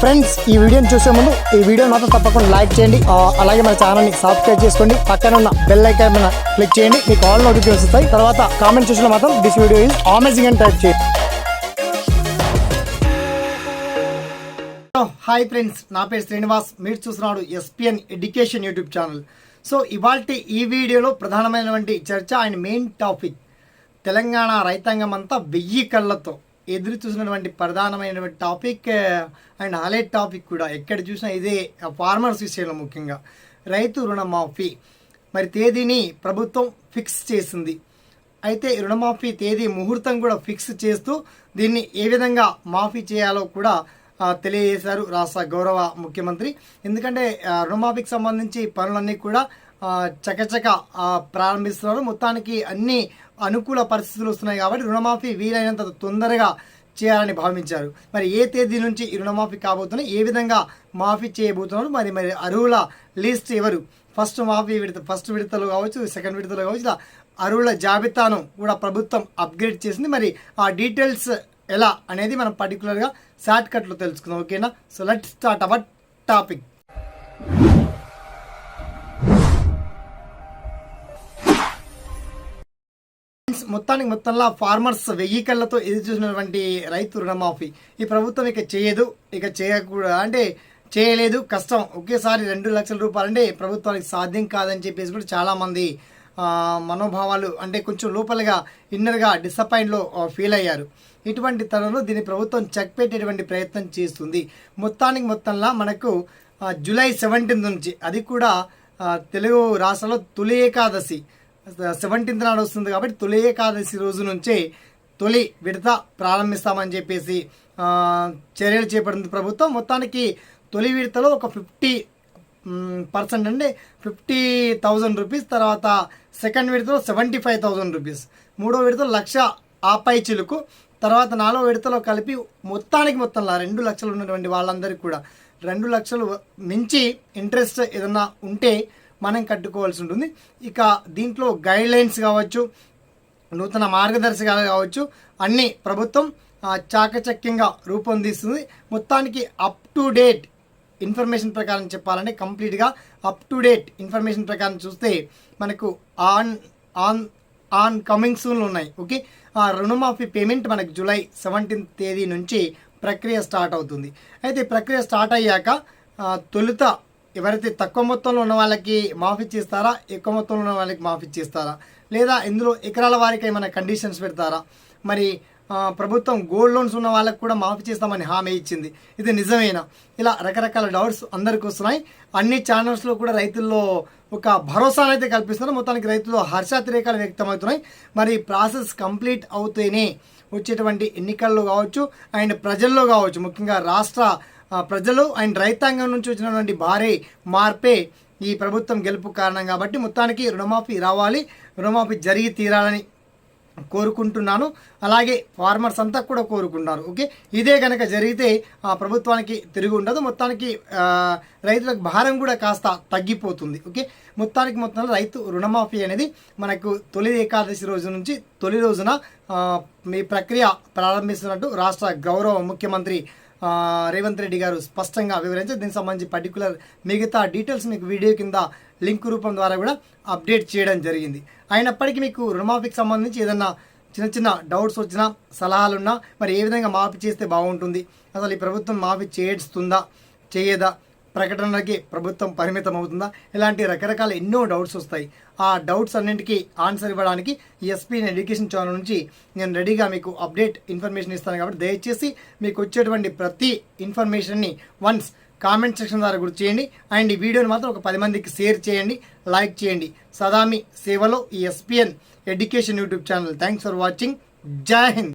Friends ఈ వీడియోని చూసే ముందు ఈ వీడియో మాత్రం తప్పకుండా లైక్ చేయండి. అలాగే మన ఛానల్ని సబ్స్క్రైబ్ చేసుకోండి. పక్కన ఉన్న బెల్ ఐకాన్ మీద క్లిక్ చేయండి. మీకు ఆల్ నోటిఫికేషన్ వస్తాయి. తర్వాత కామెంట్ చూసిన మాత్రం దిస్ వీడియో ఈజ్ అమేజింగ్ అని టైప్ చేయండి. హాయ్ ఫ్రెండ్స్ నా పేరు శ్రీనివాస్. మీరు చూస్తున్నాడు SPN education YouTube channel so ఇవాళ ఈ వీడియోలో ప్రధానమైనటువంటి చర్చ ఆయన మెయిన్ టాపిక్ తెలంగాణ రైతాంగం అంతా వెయ్యి కళ్ళతో. ఎదురు చూసినటువంటి ప్రధానమైనటువంటి టాపిక్ అండ్ హైలైట్ టాపిక్ కూడా ఎక్కడ చూసినా ఇదే ఫార్మర్స్ విషయంలో ముఖ్యంగా. రైతు రుణమాఫీ. మరి తేదీని ప్రభుత్వం ఫిక్స్ చేసింది. అయితే రుణమాఫీ తేదీ ముహూర్తం కూడా ఫిక్స్ చేస్తూ దీన్ని ఏ విధంగా మాఫీ చేయాలో కూడా తెలియజేశారు రాష్ట్ర గౌరవ ముఖ్యమంత్రి. ఎందుకంటే రుణమాఫీకి సంబంధించి పనులన్నీ కూడా చకచక ప్రారంభిస్తున్నారు. మొత్తానికి అన్ని అనుకూల పరిస్థితులు వస్తున్నాయి కాబట్టి రుణమాఫీ వీలైనంత తొందరగా చేయాలని భావించారు. మరి ఏ తేదీ నుంచి ఈ రుణమాఫీ కాబోతున్నాయి? ఏ విధంగా మాఫీ చేయబోతున్నారు? మరి మరి అరువుల లిస్ట్ ఎవరు? ఫస్ట్ మాఫీ విడత ఫస్ట్ విడతలు కావచ్చు సెకండ్ విడతలు కావచ్చు ఇలా అరువుల జాబితాను కూడా ప్రభుత్వం అప్గ్రేడ్ చేసింది. మరి ఆ డీటెయిల్స్ ఎలా అనేది మనం పర్టికులర్గా షార్ట్ కట్లో తెలుసుకుందాం. ఓకేనా? So let start our topic friends, మొత్తానికి మొత్తంలో ఫార్మర్స్ వెయ్యి కళ్ళతో ఎదురు చూసినటువంటి రైతు రుణమాఫీ. ఈ ప్రభుత్వం ఇక చేయదు ఇక చేయకూడదు అంటే చేయలేదు కష్టం. ఒకేసారి రెండు లక్షల రూపాయలు అంటే ప్రభుత్వానికి సాధ్యం కాదని చెప్పేసి కూడా చాలామంది మనోభావాలు అంటే కొంచెం లోపలగా ఇన్నర్గా డిసప్పాయింట్లో ఫీల్ అయ్యారు. ఇటువంటి తరుణంలో దీన్ని ప్రభుత్వం చెక్ పెట్టేటువంటి ప్రయత్నం చేస్తుంది. మొత్తానికి మొత్తంలో మనకు జూలై సెవెంటీన్త్ నుంచి అది కూడా తెలుగు రాష్ట్రంలో తొలి ఏకాదశి. సెవెంటీన్త్ నాడు వస్తుంది కాబట్టి తొలి ఏకాదశి రోజు నుంచే తొలి విడత ప్రారంభిస్తామని చెప్పేసి చర్యలు చేపడింది ప్రభుత్వం. మొత్తానికి తొలి విడతలో ఒక ఫిఫ్టీ పర్సెంట్ అంటే ఫిఫ్టీ థౌజండ్ రూపీస్ తర్వాత సెకండ్ విడతలో సెవెంటీ ఫైవ్ థౌజండ్ రూపీస్. మూడో విడతలో లక్ష ఆపై చిలుకు తర్వాత నాలుగో విడతలో కలిపి మొత్తానికి మొత్తంలో రెండు లక్షలు ఉన్నటువంటి వాళ్ళందరికీ కూడా రెండు లక్షలు మించి ఇంట్రెస్ట్ ఏదన్నా ఉంటే మనం కట్టుకోవాల్సి ఉంటుంది. ఇక దీంట్లో గైడ్ లైన్స్ కావచ్చు నూతన మార్గదర్శకాలు కావచ్చు అన్నీ ప్రభుత్వం చాకచక్యంగా రూపొందిస్తుంది. మొత్తానికి అప్ టు డేట్ ఇన్ఫర్మేషన్ ప్రకారం చెప్పాలంటే కంప్లీట్గా అప్ టు డేట్ ఇన్ఫర్మేషన్ ప్రకారం చూస్తే మనకు ఆన్ ఆన్ ఆన్ కమింగ్ సూన్లు ఉన్నాయి. ఓకే ఆ రుణమాఫీ పేమెంట్ మనకు జూలై సెవెంటీన్త్ తేదీ నుంచి ప్రక్రియ స్టార్ట్ అవుతుంది. అయితే ప్రక్రియ స్టార్ట్ అయ్యాక తొలుత ఎవరైతే తక్కువ మొత్తంలో ఉన్న వాళ్ళకి మాఫీ చేస్తారా ఎక్కువ మొత్తంలో ఉన్న వాళ్ళకి మాఫీ చేస్తారా? లేదా ఇందులో ఎకరాల వారికి ఏమైనా కండిషన్స్ పెడతారా? మరి ప్రభుత్వం గోల్డ్ లోన్స్ ఉన్న వాళ్ళకి కూడా మాఫీ చేస్తామని హామీ ఇచ్చింది. ఇది నిజమేనా? ఇలా రకరకాల డౌట్స్ అందరికి వస్తున్నాయి. అన్ని ఛానల్స్లో కూడా రైతుల్లో ఒక భరోసా అయితే కల్పిస్తున్నారు. మొత్తానికి రైతుల్లో హర్షాతిరేకాలు వ్యక్తమవుతున్నాయి. మరి ప్రాసెస్ కంప్లీట్ అవుతేనే వచ్చేటువంటి ఎన్నికల్లో కావచ్చు అండ్ ప్రజల్లో కావచ్చు ముఖ్యంగా రాష్ట్ర ప్రజలు అండ్ రైతాంగం నుంచి వచ్చినటువంటి భారీ మార్పే ఈ ప్రభుత్వం గెలుపు కారణం కాబట్టి మొత్తానికి రుణమాఫీ రావాలి రుణమాఫీ జరిగి తీరాలని కోరుకుంటున్నాను. అలాగే ఫార్మర్స్ అంతా కూడా కోరుకుంటున్నారు. ఓకే? ఇదే కనుక జరిగితే ఆ ప్రభుత్వానికి తిరిగి ఉండదు. మొత్తానికి రైతులకు భారం కూడా కాస్త తగ్గిపోతుంది. ఓకే? మొత్తానికి మొత్తంలో రైతు రుణమాఫీ అనేది మనకు తొలి ఏకాదశి రోజు నుంచి తొలి రోజున మీ ప్రక్రియ ప్రారంభిస్తున్నట్టు రాష్ట్ర గౌరవ ముఖ్యమంత్రి రేవంత్ రెడ్డి గారు స్పష్టంగా వివరించారు. దీనికి సంబంధించి పర్టికులర్ మిగతా డీటెయిల్స్ మీకు వీడియో కింద లింక్ రూపం ద్వారా కూడా అప్డేట్ చేయడం జరిగింది. అయినప్పటికీ మీకు రుణమాఫీకి సంబంధించి ఏదన్నా చిన్న చిన్న డౌట్స్ వచ్చినా సలహాలున్నా మరి ఏ విధంగా మాఫీ చేస్తే బాగుంటుంది? అసలు ఈ ప్రభుత్వం మాఫీ చేస్తుందా? చేయదా? ప్రకటనలకి ప్రభుత్వం పరిమితం అవుతుందా ఇలాంటి రకరకాల ఎన్నో డౌట్స్ వస్తాయి. ఆ డౌట్స్ అన్నింటికీ ఆన్సర్ ఇవ్వడానికి ఎస్పీ ఎడ్యుకేషన్ ఛానల్ నుంచి నేను రెడీగా మీకు అప్డేట్ ఇన్ఫర్మేషన్ ఇస్తాను కాబట్టి దయచేసి మీకు వచ్చేటువంటి ప్రతి ఇన్ఫర్మేషన్ని వన్స్ కామెంట్ సెక్షన్ ద్వారా గుర్తు చేయండి. అండ్ ఈ వీడియోని మాత్రం ఒక పది మందికి షేర్ చేయండి లైక్ చేయండి. సదామి సేవలో ఈ SPN education YouTube channel. Thanks for watching. జై హింద్.